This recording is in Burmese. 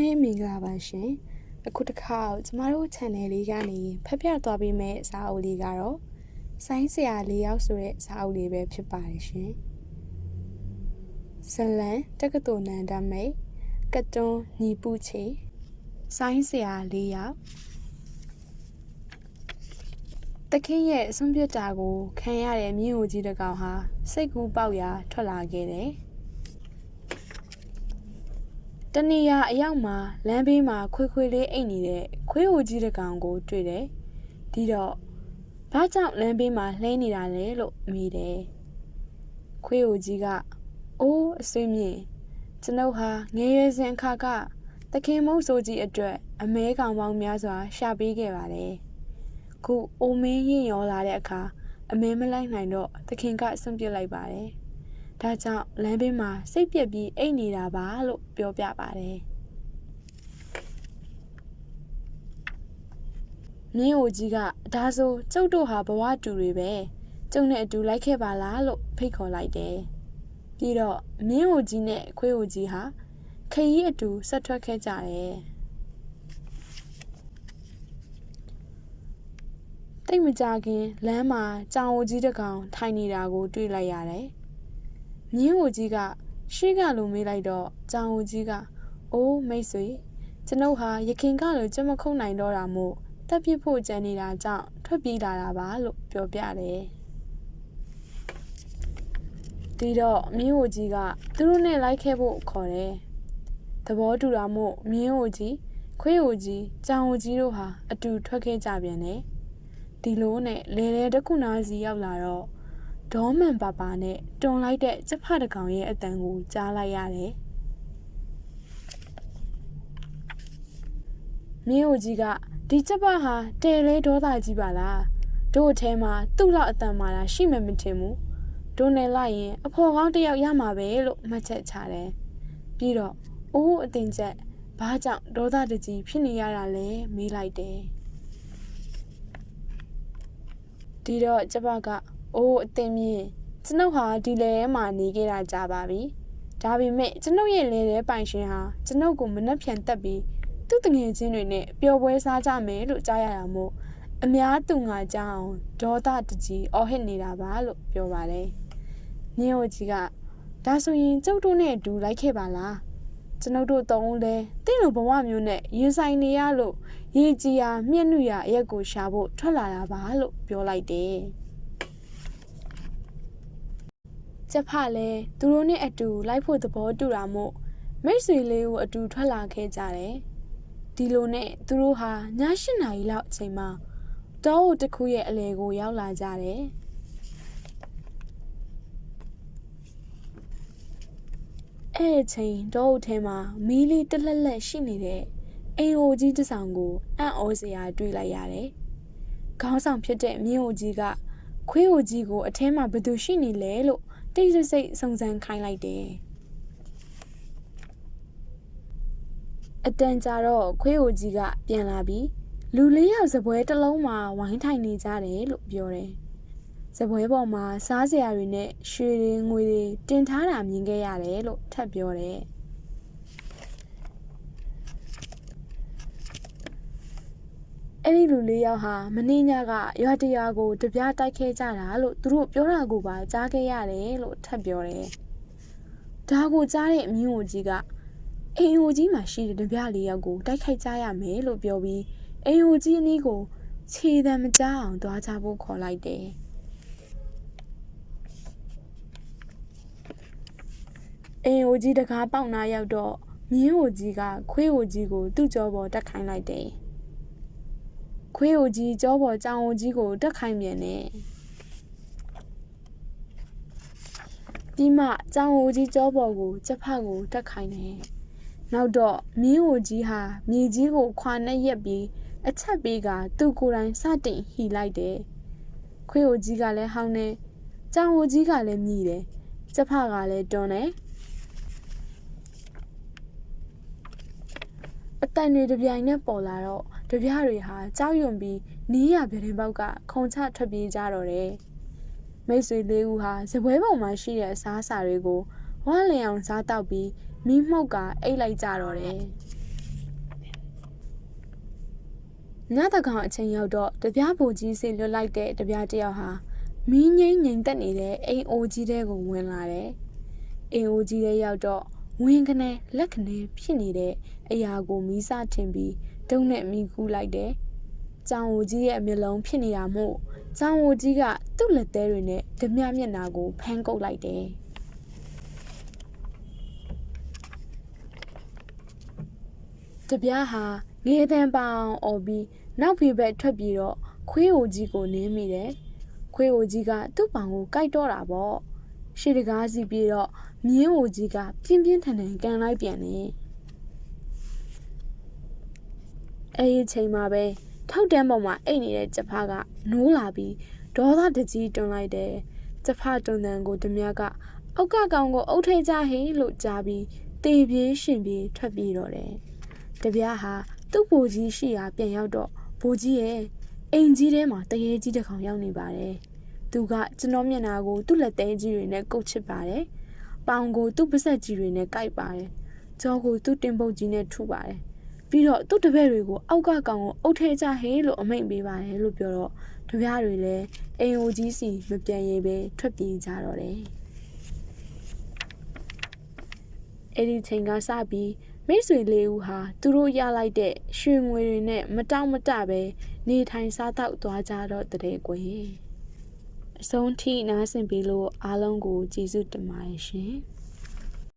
မင်းမင်္ဂလာပါရှင်အခုတစ်ခါကျမတို့ channel လေးကနေဖတ်ပြသွားပေးမယ့်စာအုပ်လေးကတော့ဆိုင်းဆရာလေးယောက်ဆိုတဲ့စာအုပ်လေးပဲဖြစ်ပါတယ်ရှင်ဇလန်တက္ကသိုလ်နန္ဒမိတ်ကတွန်းညီပူချေဆိုင်းဆရာလေးယောက်တခင်ရဲ့အဆုံးပြတ်တာကိုခံရတဲ့မြင့်ဦးကြီးတစ်ကောင်ဟာစိတ်ကူးပေါက်ရာထွက်လာခဲ့တယ် တနေရအရောက်မှာလမ်းဘေးမှာခွေးခွေးလေးအိတ်နေတဲ့ခွေးဟိုကြီးတစ်ကောင်ကိုတွေ့တယ်။ဒီတော့ဘာကြောင့်လမ်းဘေးမှာလှဲနေတာလဲလို့မေးတယ်။ခွေးဟိုကြီးကအိုးအဆွေးမြင့်ကျွန်ုပ်ဟာငယ်ရွယ်စဉ်အခါကသခင်မုတ်ဆိုးကြီးအတွက်အမဲကောင်ပေါင်းများစွာ ရှာပေးခဲ့ပါတယ်။ခုအိုမင်းရင်ရောလာတဲ့အခါအမဲမလိုက်နိုင်တော့သခင်ကဆွန့်ပစ်လိုက်ပါတယ်။ ဒါကြောင့်လမ်းဘေးမှာစိတ်ပြက်ပြီးအိတ်နေတာပါလို့ပြောပြပါတယ်။မြင်းအိုကြီးကဒါဆိုကျုပ်တို့ဟာဘဝတူတွေပဲကျုပ်နဲ့အတူလိုက်ခဲ့ပါလားလို့ဖိတ်ခေါ်လိုက်တယ်။ပြီးတော့မြင်းအိုကြီးနဲ့ခွေးအိုကြီးဟာခရီးအတူဆက်ထွက်ခဲ့ကြတယ်။တိတ်မကြခင်လမ်းမှာကြောင်အိုကြီးတစ်ကောင်ထိုင်နေတာကိုတွေ့လိုက်ရတယ်။ မြင်းဟိုကြီးကရှေ့ကလိုမေးလိုက်တော့ကြောင်ဟိုကြီးကအိုးမိတ်ဆွေကျွန်ုပ်ဟာရခင်ကလိုကြမခုံနိုင်တော့တာမို့တက်ပြစ်ဖို့ကြံနေတာကြောင့်ထွက်ပြေးလာတာပါလို့ပြောပြတယ်ဒီတော့မြင်းဟိုကြီးကသူတို့နဲ့လိုက်ခဲ့ဖို့ခေါ်တယ်သဘောတူတာမို့မြင်းဟိုကြီးခွေးဟိုကြီးကြောင်ဟိုကြီးတို့ဟာအတူထွက်ခဲ့ကြပြန်တယ်ဒီလိုနဲ့လေလေတစ်ခုနာစီရောက်လာတော့ ဒေါမန်ပါပါနဲ့တွန်လိုက်တဲ့ကျဖတကောင်ရဲ့အတန်ကိုကြားလိုက်ရတယ်။မင်းတို့ကြီးကဒီကျပဟာတဲလဲဒေါသကြီးပါလား။တို့အထဲမှာသူ့လောက်အတန်မာတာရှိမှမထင်ဘူး။တို့နဲ့လိုက်ရင်အဖော်ကောင်းတစ်ယောက်ရမှာပဲလို့မှတ်ချက်ချတယ်။ပြီးတော့အိုးအတင်ချက်ဘာကြောင့်ဒေါသတကြီးဖြစ်နေရတာလဲမေးလိုက်တယ်။ဒီတော့ကျပက အိုးအသင်မြင့်ကျွန်ုပ်ဟာဒီလေထဲမှာနေခဲ့တာကြာပါပြီဒါပေမဲ့ကျွန်ုပ်ရဲ့လေထဲပိုင်ရှင်ဟာကျွန်ုပ်ကိုမနှက်ဖြန်တက်ပြီးသူ့တငယ်ချင်းတွေနဲ့ပျော်ပွဲစားကြမယ်လို့ကြားရတာမို့အများသူငါကြောင်းဒေါသတကြီးအော်ဟစ်နေတာပါလို့ပြောပါတယ်ညင်ဟိုကြီးကဒါဆိုရင်ကျုပ်တို့နဲ့အတူလိုက်ခဲ့ပါလားကျွန်ုပ်တို့သုံးလဲတင့်လိုဘဝမျိုးနဲ့ရင်ဆိုင်နေရလို့ရေကြီးရာမျက်နှာရအရက်ကိုရှာဖို့ထွက်လာတာပါလို့ပြောလိုက်တယ် ကျက်ဖလည်းသူတို့နဲ့အတူလိုက်ဖို့သဘောတူတာမို့မိတ်ဆွေလေးကိုအတူထွက်လာခဲ့ကြတယ်။ဒီလိုနဲ့သူတို့ဟာည၈နာရီလောက်အချိန်မှာတောအုပ်တစ်ခုရဲ့အလဲကိုရောက်လာကြတယ်။အဲ့အချိန်တောအုပ်ထဲမှာမီးလေးတလက်လက်ရှိနေတဲ့အိမ်ဟိုကြီးတစ်ဆောင်ကိုအံ့ဩစရာတွေ့လိုက်ရတယ်။ခေါင်းဆောင်ဖြစ်တဲ့မြင်းဟိုကြီးကခွေးဟိုကြီးကိုအထဲမှာဘယ်သူရှိနေလဲလို့ တိတ်ဆိတ်ဆိတ်စုံစမ်းခိုင်းလိုက်တယ်အတန်ကြာတော့ခွေးဟိုကြီးကပြန်လာပြီးလူလေးယောက်စပွဲတစ်လုံးမှာဝိုင်းထိုင်နေကြတယ်လို့ပြောတယ်။စပွဲပေါ်မှာစားစရာတွေနဲ့ရွှေတွေငွေတွေတင်ထားတာမြင်ခဲ့ရတယ်လို့ထပ်ပြောတယ်။ အဲ့ဒီလူလေးယောက်ဟာမင်းညကရွာတရွာကိုတပြားတိုက်ခဲ့ကြတာလို့သူတို့ပြောတာကိုပါကြားခဲ့ရတယ်လို့ထပ်ပြောတယ်။ဒါကိုကြားတဲ့အမျိုးကိုကြီးကအိမ်ဟိုကြီးမှာရှိတဲ့တပြားလေးယောက်ကိုတိုက်ခိုက်ကြရမယ်လို့ပြောပြီးအိမ်ဟိုကြီးအနည်းကိုခြေတံမကြအောင်သွားကြဖို့ခေါ်လိုက်တယ်။အိမ်ဟိုကြီးတကားပေါက်နာရောက်တော့မြင်းဟိုကြီးကခွေးဟိုကြီးကိုသူ့ကြောပေါ်တက်ခိုင်းလိုက်တယ်။ ခွေးအိုကြီးကြောပေါ်ကြောင်အိုကြီးကိုတက်ခိုင်းပြန်တယ်ပြီးမှကြောင်အိုကြီးကြောပေါ်ကိုချက်ဖတ်ကိုတက်ခိုင်းတယ်နောက်တော့မြင်းအိုကြီးဟာမြေကြီးကိုခွာနဲ့ရက်ပြီးအချက်ပေးကသူ့ကိုယ်တိုင်စတင်ဟီလိုက်တယ်ခွေးအိုကြီးကလည်းဟောင်းနေကြောင်အိုကြီးကလည်းမြည်တယ်ချက်ဖကလည်းတွန်းတယ်အတန်တွေတပြိုင်နဲ့ပေါ်လာတော့ ကြပြတွေဟာကြောက်ရွံ့ပြီးနီးရပြတင်းပေါက်ကခုံချထွက်ပြေးကြတော့တယ်။မိတ်ဆွေလေးဦးဟာဇပွဲပေါ်မှာရှိတဲ့အစားအစာတွေကိုဝမ်းလျောင်စားတောက်ပြီးမီးမှုတ်ကအိတ်လိုက်ကြတော့တယ်။ညတကောင်အချိန်ရောက်တော့ကြပြဘူကြီးစီလွတ်လိုက်တဲ့ကြပြတယောက်ဟာမီးငိမ့်ငိမ့်တက်နေတဲ့အိမ်အိုကြီးတဲကိုဝင်လာတယ်။အိမ်အိုကြီးတဲရောက်တော့ ဝင်းကနေလက်ကနေဖြစ်နေတဲ့အရာကိုမီးစထင်ပြီးတုံးနဲ့မီးကူးလိုက်တယ်။ကြောင်အိုကြီးရဲ့မျက်လုံးဖြစ်နေတာမို့ကြောင်အိုကြီးကသူ့လက်သေးတွေနဲ့ဓမြမျက်နာကိုဖမ်းကုတ်လိုက်တယ်။တပြားဟာငေးတန်းပအောင်អော်ပြီးနောက်ဖေဘက်ထွက်ပြီးတော့ခွေးအိုကြီးကိုနင်းမိတယ်။ခွေးအိုကြီးကသူ့ပောင်ကိုကိုက်တော့တာပေါ့။ ရှေ့တကားစီပြီးတော့မြင်းအိုကြီးကပြင်းပြင်းထန်ထန်ကန်လိုက်ပြန်တယ်။အဲ့ဒီချိန်မှာပဲထောက်တန်းပေါ်မှာအိတ်နေတဲ့ကျဖားကနိုးလာပြီးဒေါသတကြီးတွန်းလိုက်တယ်။ကျဖားတွန်းတန်ကိုဓမြကအောက်ကကောင်ကိုအုတ်ထိတ်ကြဟေးလို့ကြားပြီးတေပြေးရှင်ပြေးထွက်ပြေးတော့တယ်။တပြားဟာသူ့ဘိုးကြီးရှိရာပြန်ရောက်တော့ဘိုးကြီးရဲ့အိမ်ကြီးထဲမှာတရေကြီးတစ်ကောင်ရောက်နေပါတယ်။ သူကကျွန်တော်မျက်နှာကိုသူ့လက်သေးကြီးတွေနဲ့ကုတ်ချစ်ပါတယ်။ပေါင်ကိုသူ့ပါးစပ်ကြီးတွေနဲ့ကိုက်ပါတယ်။ကြောကိုသူ့တင်ပုတ်ကြီးနဲ့ထုပါတယ်။ပြီးတော့သူ့တပည့်တွေကိုအောက်ကကောင်ကိုအုတ်ထဲချဟေးလို့အမိန့်ပေးပါတယ်လို့ပြောတော့တပြားတွေလည်းအိမ်အိုကြီးစီမပြန်ရပဲထွက်ပြေးကြတော့တယ်။အဲ့ဒီချိန်ကစပြီးမိတ်ဆွေလေးဦးဟာသူတို့ရလိုက်တဲ့ရွှေငွေတွေနဲ့မတောင့်မတပဲနေထိုင်စားတော့သွားကြတော့တဲ့ကွယ် အဆုံးထိနားဆင်ပြီးလို့အားလုံးကိုကျေးဇူးတင်ပါတယ်ရှင်။